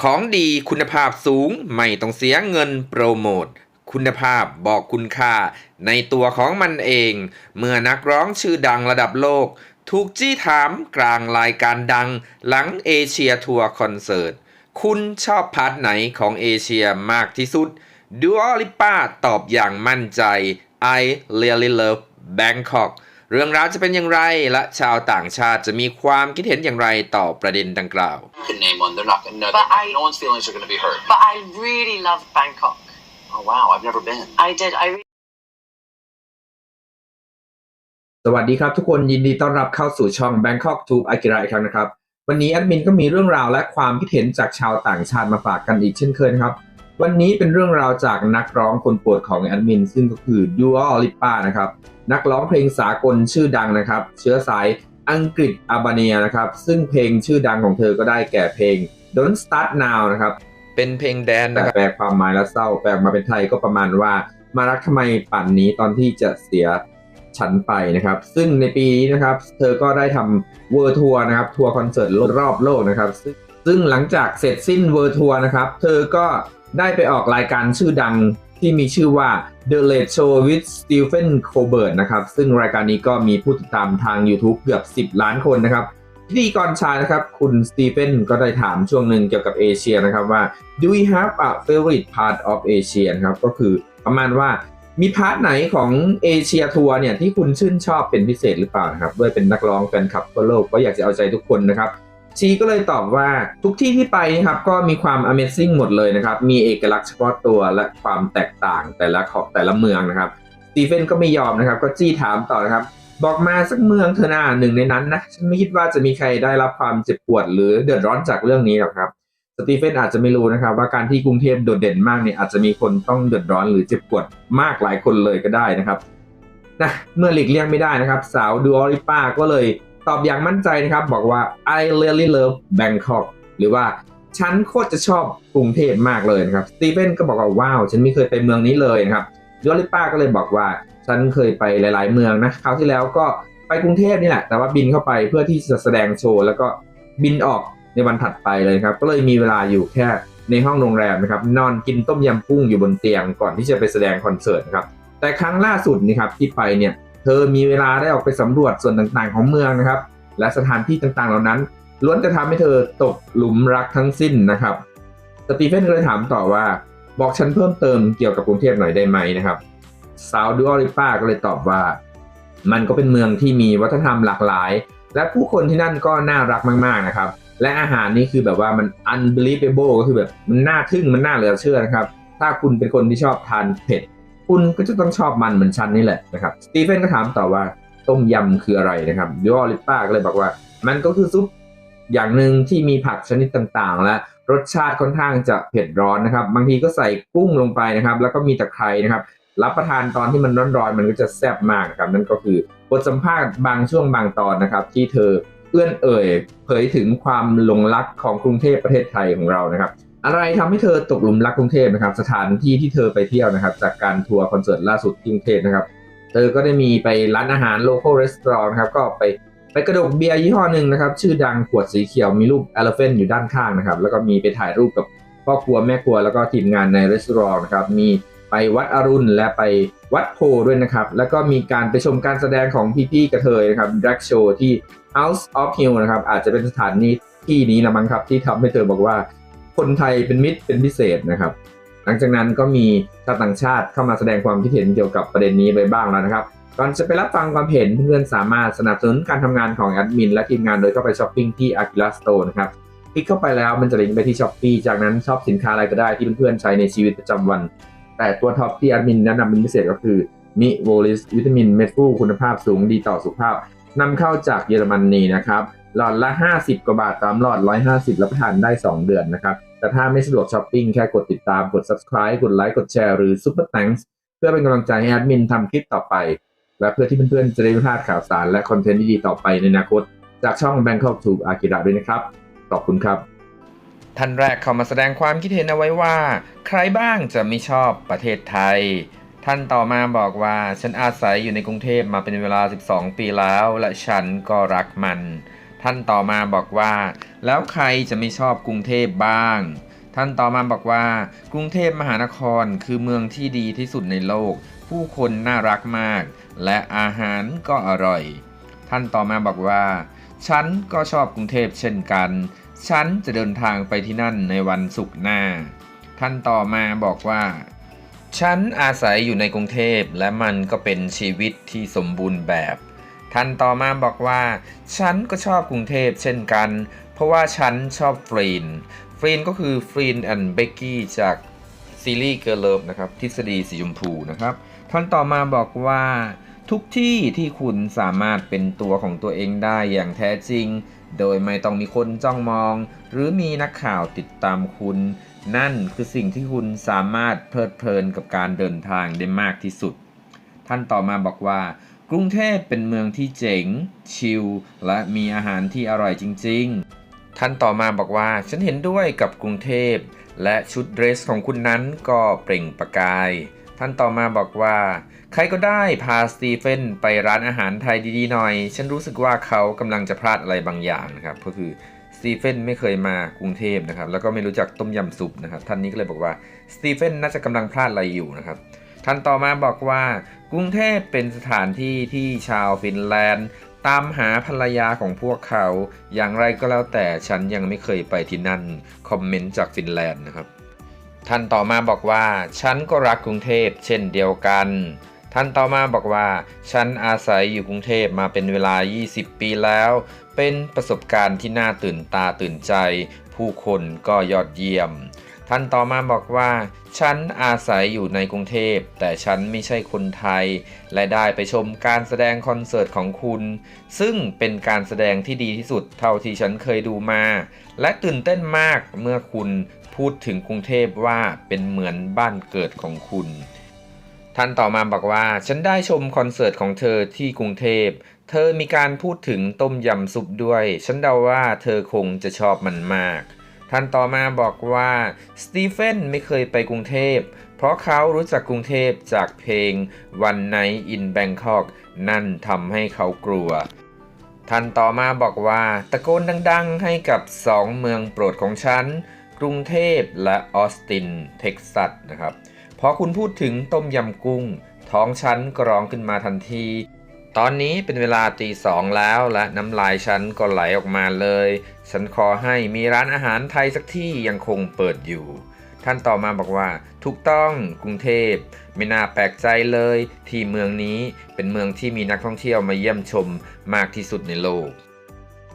ของดีคุณภาพสูงไม่ต้องเสียเงินโปรโมท คุณภาพบอกคุณค่า ในตัวของมันเอง เมื่อนักร้องชื่อดังระดับโลก ถูกจี้ถามกลางรายการดังหลังเอเชียทัวร์คอนเสิร์ต คุณชอบพาร์ทไหนของเอเชียมากที่สุดดูอลิป้าตอบอย่างมั่นใจ I really love Bangkok เรื่องราวจะเป็นอย่างไรและชาวต่างชาติจะมีความคิดเห็นอย่างไรต่อประเด็นดังกล่าว You can name one. They're not going to. But I- No one's feelings are going to be hurt. But I really love Bangkok. Oh wow, I've never been. I did. I really สวัสดีครับทุกคนยินดีต้อนรับเข้าสู่ช่อง Bangkok to Akira อีกครั้งนะครับ วันนี้แอดมินก็มีเรื่องราวและความคิดเห็นจากชาวต่างชาติมาฝากกันอีกเช่นเคยนะครับ วันนี้เป็นเรื่องราวจากนักร้องคนโปรดของแอดมิน ซึ่งก็คือดูออลิป้านะครับ นักร้องเพลงสากลชื่อดังนะครับ เชื้อสายอังกฤษอาบาเนียนะครับ ซึ่งเพลงชื่อดังของเธอก็ได้แก่เพลง Don't Start Now นะครับ เป็นเพลงแดนแต่นะครับแปลความหมายแล้วเศร้าแปลมาเป็นไทยก็ประมาณว่า มารักทำไมป่านนี้ตอนที่จะเสียฉันไปนะครับ ซึ่งในปีนี้นะครับ เธอก็ได้ทำเวอร์ทัวร์นะครับ ทัวร์คอนเสิร์ตรอบโลกนะครับ ซึ่งซึ่งหลังจากเสร็จสิ้นเวอร์ทัวร์นะครับ เธอก็ ได้ไปออกรายการชื่อดังที่มีชื่อว่า The Late Show with Stephen Colbert นะครับ ซึ่งรายการนี้ก็มีผู้ติดตามทาง YouTube เกือบ 10 ล้านคนนะครับพิธีกรชายนะครับคุณสตีเฟนก็ได้ถามช่วงหนึ่งเกี่ยวกับเอเชียนะครับว่า do you have a favorite part of Asia ครับก็คือประมาณว่ามีพาร์ทไหนของเอเชียทัวร์เนี่ยที่คุณชื่นชอบเป็นพิเศษหรือเปล่านะครับด้วยเป็นนักร้องแฟนคลับทั่วโลกก็อยากจะเอาใจทุกคนนะครับ ชีก็เลยตอบว่าทุกที่ที่ไปนะครับก็มีความ Amazing หมดเลยนะครับ มีเอกลักษณ์เฉพาะตัวและความแตกต่างแต่ละขอบแต่ละเมืองนะครับสตีเฟนก็ไม่ยอมนะครับ ก็จี้ถามต่อนะครับ บอกมาสักเมืองเธอหน้าหนึ่งในนั้นนะฉันไม่คิดว่าจะมีใครได้รับความเจ็บปวดหรือเดือดร้อนจากเรื่องนี้หรอกครับสตีเฟนอาจจะไม่รู้นะครับ ว่าการที่กรุงเทพโดดเด่นมากเนี่ยอาจจะมีคนต้องเดือดร้อนหรือเจ็บปวดมากหลายคนเลยก็ได้นะครับนะเมื่อหลีกเลี่ยงไม่ได้นะครับ สาวดูออริป้าก็เลย ตอบอย่างมั่นใจนะครับบอกว่า I really love Bangkok หรือว่าฉันโคตรจะชอบกรุงเทพมากเลยนะครับสตีเฟนก็บอกว่าว้าว ฉันไม่เคยไปเมืองนี้เลยนะครับดูอริป้าก็เลยบอกว่าฉันเคยไปหลาย ๆ เมืองนะคราวที่แล้วก็ไปกรุงเทพนี่แหละ แต่ว่าบินเข้าไปเพื่อที่จะแสดงโชว์แล้วก็บินออกในวันถัดไปเลยครับ ก็เลยมีเวลาอยู่แค่ในห้องโรงแรมนะครับ นอนกินต้มยำกุ้งอยู่บนเตียงก่อนที่จะไปแสดงคอนเสิร์ตนะครับ แต่ครั้งล่าสุดนี่ครับที่ไปเนี่ย เธอมีเวลาได้ออกไปสำรวจส่วนต่างๆของเมืองนะครับ และสถานที่ต่างๆเหล่านั้น ล้วนจะทำให้เธอตกหลุมรักทั้งสิ้นนะครับ สตีเฟนก็เลยถามต่อว่า บอกฉันเพิ่มเติมเกี่ยวกับกรุงเทพหน่อยได้ไหมนะครับสาวดูออริป้าก็เลยตอบว่า มันก็เป็นเมืองที่มีวัฒนธรรมหลากหลาย และผู้คนที่นั่นก็น่ารักมากๆนะครับ และอาหารนี่คือแบบว่ามัน unbelievable ก็คือแบบมันน่าทึ่งมันน่าเหลือเชื่อนะครับ ถ้าคุณเป็นคนที่ชอบทานเผ็ด คุณก็จะต้องชอบมันเหมือนฉันนี่แหละนะครับสตีเฟนก็ถามต่อว่าต้มยำคืออะไรนะครับดูออริป้าก็เลยบอกว่า มันก็คือซุปอย่างหนึ่งที่มีผักชนิดต่างๆ และรสชาติค่อนข้างจะเผ็ดร้อนนะครับ บางทีก็ใส่กุ้งลงไปนะครับ แล้วก็มีตะไคร้นะครับ รับประทานตอนที่มันร้อนๆมันก็จะแซ่บมากครับนั่นก็คือบทสัมภาษณ์บางช่วงบางตอนนะครับ ที่เธอเอื้อนเอ่ยเผยถึงความหลงรักของกรุงเทพประเทศไทยของเรานะครับ อะไรทำให้เธอตกหลุมรักกรุงเทพนะครับสถานที่ที่เธอไปเที่ยวนะครับ จากการทัวร์คอนเสิร์ตล่าสุดที่กรุงเทพนะครับ เธอก็ได้มีไปร้านอาหาร local restaurant นะครับก็ไปไปกระดกเบียร์ยี่ห้อหนึ่งนะครับ ชื่อดังขวดสีเขียวมีรูป elephant อยู่ด้านข้างนะครับ แล้วก็มีไปถ่ายรูปกับพ่อครัวแม่ครัวแล้วก็ทีมงานในรีสอร์ทนะครับ มีไปวัดอรุณและไปวัดโพด้วยนะครับ แล้วก็มีการไปชมการแสดงของพี่ๆกระเทยนะครับ drag show ที่ House of Hill นะครับอาจจะเป็นสถานนี้ที่นี้ละมั้งครับ ที่ทำให้เธอบอกว่า คนไทยเป็นมิตรเป็นพิเศษนะครับ หลังจากนั้นก็มีชาวต่างชาติเข้ามาแสดงความคิดเห็นเกี่ยวกับประเด็นนี้ไปบ้างแล้วนะครับก่อนจะไปรับฟังความเห็นเพื่อนๆสามารถสนับสนุนการทำงานของแอดมินและทีมงานโดยเข้าไปช้อปปิ้งที่ Aquila Store นะครับคลิกเข้าไปแล้วมันจะลิงก์ไปที่ช้อปปีจากนั้นชอบสินค้าอะไรก็ได้ที่เพื่อนๆใช้ในชีวิตประจำวัน แต่ตัวท็อปที่แอดมินแนะนำเป็นพิเศษก็คือมิโวลิสวิตามินเม็ดฟูคุณภาพสูงดีต่อสุขภาพนำเข้าจากเยอรมนีนะครับหลอดละ 50 กว่าบาทตามหลอด 150 รับประทานได้ 2 เดือนนะครับ แต่ถ้าไม่สะดวกช้อปปิ้งแค่กดติดตามกด subscribe กดไลค์กดแชร์หรือ super thanks เพื่อเป็นกำลังใจให้แอดมินทำคลิปต่อไป และเพื่อที่เพื่อนๆจะได้ไม่พลาดข่าวสารและคอนเทนต์ดีๆต่อไปในอนาคต จากช่อง Bangkok to Akira ด้วยนะครับ ขอบคุณครับ ท่านแรกเข้ามาแสดงความคิดเห็นเอาไว้ว่า ใครบ้างจะไม่ชอบประเทศไทย ท่านต่อมาบอกว่าฉันอาศัยอยู่ในกรุงเทพมาเป็นเวลา 12 ปีแล้ว และฉันก็รักมัน ท่านต่อมาบอกว่า แล้วใครจะไม่ชอบกรุงเทพบ้าง ท่านต่อมาบอกว่า กรุงเทพมหานครคือเมืองที่ดีที่สุดในโลก ผู้คนน่ารักมาก และอาหารก็อร่อย ท่านต่อมาบอกว่า ฉันก็ชอบกรุงเทพเช่นกัน ฉันจะเดินทางไปที่นั่นในวันศุกร์หน้า ท่านต่อมาบอกว่าฉันอาศัยอยู่ในกรุงเทพและมันก็เป็นชีวิตที่สมบูรณ์แบบ ท่านต่อมาบอกว่า ฉันก็ชอบกรุงเทพเช่นกัน เพราะว่าฉันชอบฟรีน ฟรีนก็คือฟรีนแอนด์เบกกี้จากซีรีส์เกิร์ลเลิฟนะครับทฤษฎีสีชมพูนะครับท่านต่อมาบอกว่าทุกที่ที่คุณสามารถเป็นตัวของตัวเองได้อย่างแท้จริง โดยไม่ต้องมีคนจ้องมอง หรือมีนักข่าวติดตามคุณ นั่นคือสิ่งที่คุณสามารถเพลิดเพลินกับการเดินทางได้มากที่สุด ท่านต่อมาบอกว่า กรุงเทพเป็นเมืองที่เจ๋ง ชิล และมีอาหารที่อร่อยจริง ๆ ท่านต่อมาบอกว่า ฉันเห็นด้วยกับกรุงเทพ และชุดเดรสของคุณนั้นก็เปล่งประกาย ท่านต่อมาบอกว่า ใครก็ได้พาสตีเฟนไปร้านอาหารไทยดีๆหน่อย ฉันรู้สึกว่าเขากำลังจะพลาดอะไรบางอย่างนะครับ ก็คือสตีเฟนไม่เคยมากรุงเทพนะครับ แล้วก็ไม่รู้จักต้มยำซุปนะครับ ท่านนี้ก็เลยบอกว่าสตีเฟนน่าจะกำลังพลาดอะไรอยู่นะครับ ท่านต่อมาบอกว่า กรุงเทพเป็นสถานที่ที่ชาวฟินแลนด์ ตามหาภรรยาของพวกเขา อย่างไรก็แล้วแต่ฉันยังไม่เคยไปที่นั่น คอมเมนต์จากฟินแลนด์นะครับ ท่านต่อมาบอกว่า ฉันก็รักกรุงเทพเช่นเดียวกัน ท่านต่อมาบอกว่า ฉันอาศัยอยู่กรุงเทพมาเป็นเวลา 20 ปีแล้ว เป็นประสบการณ์ที่น่าตื่นตาตื่นใจ ผู้คนก็ยอดเยี่ยม ท่านต่อมาบอกว่า ฉันอาศัยอยู่ในกรุงเทพ แต่ฉันไม่ใช่คนไทย และได้ไปชมการแสดงคอนเสิร์ตของคุณ ซึ่งเป็นการแสดงที่ดีที่สุดเท่าที่ฉันเคยดูมา และตื่นเต้นมากเมื่อคุณพูดถึงกรุงเทพว่าเป็นเหมือนบ้านเกิดของคุณท่านต่อมาบอกว่า ฉันได้ชมคอนเสิร์ตของเธอที่กรุงเทพ เธอมีการพูดถึงต้มยำซุปด้วย ฉันเดาว่าเธอคงจะชอบมันมาก ท่านต่อมาบอกว่าสตีเฟนไม่เคยไปกรุงเทพ เพราะเขารู้จักกรุงเทพจากเพลง One Night in Bangkok นั่นทำให้เขากลัวท่านต่อมาบอกว่าตะโกนดังๆให้กับสองเมืองโปรดของฉัน กรุงเทพและออสตินเท็กซัสนะครับพอคุณพูดถึงต้มยำกุ้ง ท้องฉันก็ร้องขึ้นมาทันที ตอนนี้เป็นเวลาตีสองแล้วและน้ำลายฉันก็ไหลออกมาเลย ฉันขอให้มีร้านอาหารไทยสักที่ยังคงเปิดอยู่ ท่านต่อมาบอกว่า ถูกต้องกรุงเทพ ไม่น่าแปลกใจเลยที่เมืองนี้เป็นเมืองที่มีนักท่องเที่ยวมาเยี่ยมชมมากที่สุดในโลก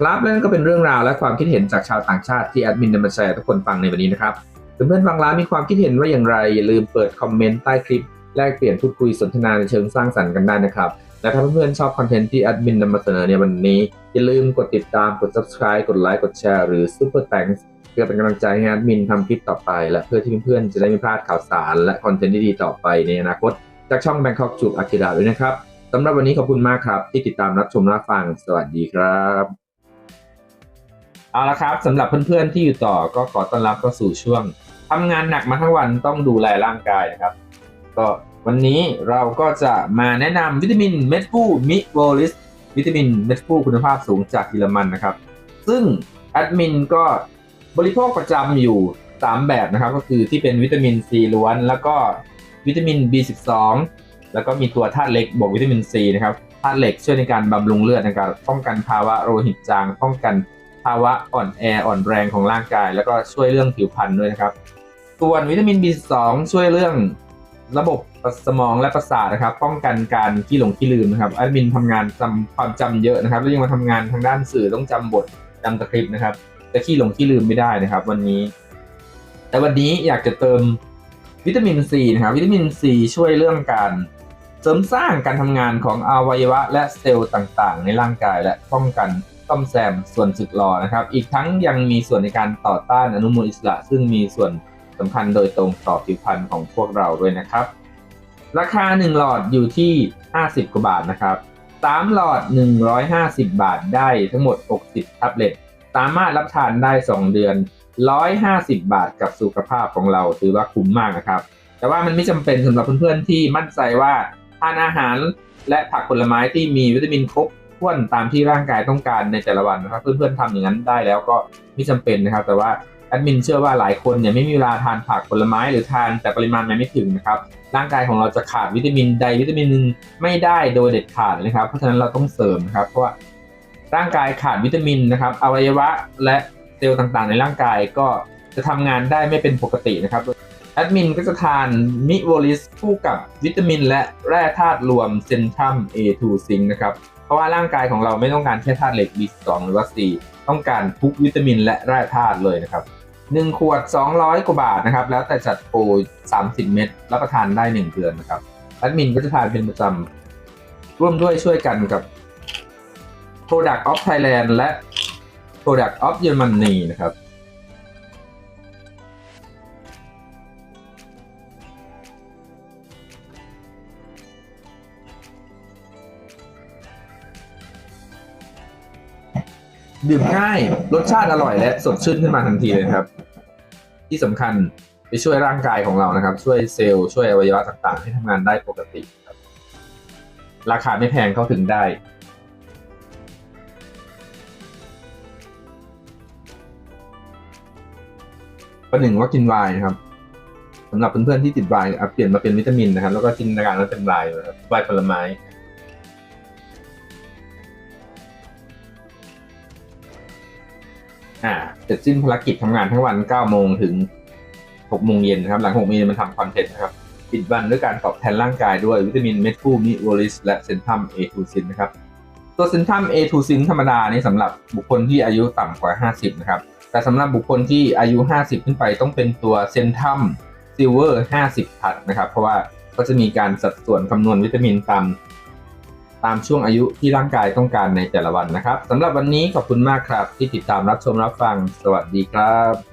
ครับและนั่นก็เป็นเรื่องราวและความคิดเห็นจากชาวต่างชาติที่แอดมินนำมาแชร์ทุกคนฟังในวันนี้นะครับเพื่อนๆฟังแล้วมีความคิดเห็นว่าอย่างไรอย่าลืมเปิดคอมเมนต์ใต้คลิปแลกเปลี่ยนพูดคุยสนทนาในเชิงสร้างสรรค์กันได้นะครับ และถ้าเพื่อนๆชอบคอนเทนต์ที่แอดมินนำมาเสนอในวันนี้ อย่าลืมกดติดตามกด subscribe กดไลค์กดแชร์หรือ super thanks เพื่อเป็นกำลังใจให้แอดมินทำคลิปต่อไป และเพื่อที่เพื่อนๆจะได้ไม่พลาดข่าวสาร และคอนเทนต์ดีๆต่อไปในอนาคต จากช่อง Bangkok จูบอากิระด้วยนะครับสำหรับวันนี้ขอบคุณมากครับ ที่ติดตามรับชมรับฟัง สวัสดีครับเอาละครับสำหรับเพื่อนๆที่อยู่ต่อก็ขอต้อนรับเข้าสู่ช่วงทำงานหนักมาทั้งวันต้องดูแลร่างกายนะครับ ก็ วันนี้เราก็จะมาแนะนำวิตามินเม็ดฟูมิโวลิสวิตามินเม็ดฟูคุณภาพสูงจากเยอรมันนะครับ ซึ่งแอดมินก็บริโภคประจำอยู่ 3 แบบนะครับ ก็คือที่เป็นวิตามินซีล้วน แล้วก็วิตามิน B12 แล้วก็มีตัวธาตุเหล็กบวกวิตามินซีนะครับธาตุเหล็กช่วยในการบำรุงเลือดนะครับป้องกันภาวะโลหิตจาง ป้องกันภาวะอ่อนแออ่อนแรงของร่างกาย แล้วก็ช่วยเรื่องผิวพรรณด้วยนะครับ ส่วนวิตามิน B2 ช่วยเรื่องระบบ สมองและประสาทนะครับ ป้องกันการขี้หลงขี้ลืมนะครับแอดมินทำงานจำความจำเยอะนะครับ แล้วยังมาทำงานทางด้านสื่อต้องจำบทจำสคริปต์นะครับจะขี้หลงขี้ลืมไม่ได้นะครับ วันนี้ แต่วันนี้อยากจะเติมวิตามินซีนะครับวิตามินซีช่วยเรื่องการเสริมสร้างการทำงานของอวัยวะ และเซลล์ต่างๆ ในร่างกายและป้องกันซ่อมแซมส่วนสึกหรอนะครับ อีกทั้งยังมีส่วนในการต่อต้านอนุมูลอิสระ ซึ่งมีส่วนสำคัญโดยตรงต่อผิวพรรณของพวกเราด้วยนะครับ ราคา 1 หลอดอยู่ที่ 50 กว่าบาทนะครับ 3 หลอด 150 บาทได้ทั้งหมด 60แท็บเล็ตสามารถรับทานได้ 2 เดือน 150 บาทกับสุขภาพของเราถือว่าคุ้มมากนะครับ แต่ว่ามันไม่จำเป็นสำหรับเพื่อนๆที่มั่นใจว่าทานอาหารและผักผลไม้ที่มีวิตามินครบถ้วนตามที่ร่างกายต้องการในแต่ละวันนะครับ เพื่อนๆทำอย่างนั้นได้แล้วก็ไม่จำเป็นนะครับ แต่ว่า แอดมินเชื่อว่าหลายคนเนี่ยไม่มีเวลาทานผักผลไม้หรือทานแต่ปริมาณมันไม่ถึงนะครับร่างกายของเราจะขาดวิตามินใดวิตามินหนึ่งไม่ได้โดยเด็ดขาดนะครับ เพราะฉะนั้นเราต้องเสริมนะครับ เพราะว่าร่างกายขาดวิตามินนะครับอวัยวะและเซลล์ต่างๆ ในร่างกายก็จะทำงานได้ไม่เป็นปกตินะครับแอดมินก็จะทานมิโวลิสคู่กับวิตามิน และแร่ธาตุรวมเซนทัม A2 ซิงนะครับเพราะว่าร่างกายของเราไม่ต้องการแค่ธาตุเหล็ก B2 หรือว่า C ต้องการทุกวิตามินและแร่ธาตุเลยนะครับ 1ขวด 200 กว่าบาทนะครับ แล้วแต่จัดโปร30 เม็ดรับประทานได้ 1 เดือนนะครับแอดมินก็จะทานเป็นประจำร่วมด้วยช่วยกันกับ Product of Thailand และ Product of Germany นะครับดื่มง่าย รสชาติอร่อยและสดชื่นขึ้นมาทันทีเลยครับ ที่สำคัญไปช่วยร่างกายของเรานะครับ ช่วยเซลล์ช่วยอวัยวะต่างๆ ให้ทำงานได้ปกติครับ ราคาไม่แพงเข้าถึงได้ ประหนึ่งว่ากินไวน์นะครับสำหรับเพื่อนๆที่ติดไวน์เปลี่ยนมาเป็นวิตามินนะครับ แล้วก็จินตนาการว่าเป็นไวน์นะครับไวน์ผลไม้ อ่าเสร็จสิ้นภารกิจทำงานทั้งวัน9โมงถึง6โมงเย็นนะครับ หลัง6โมงเย็นมาทำคอนเทนต์นะครับปิดวันด้วยการตอบแทนร่างกายด้วยวิตามินเมทูมิโวลิสและเซนทัม A2 ซินนะครับ ตัวเซนทัม A2 ซินธรรมดานี่สำหรับบุคคลที่อายุต่ำกว่า 50 นะครับ แต่สำหรับบุคคลที่อายุ 50 ขึ้นไปต้องเป็นตัวเซนทัมซิลเวอร์50พัดนะครับ เพราะว่าก็จะมีการสัดส่วนคำนวณวิตามินตาม ตามช่วงอายุที่ร่างกายต้องการในแต่ละวันนะครับสำหรับวันนี้ขอบคุณมากครับ ที่ติดตามรับชมรับฟัง สวัสดีครับ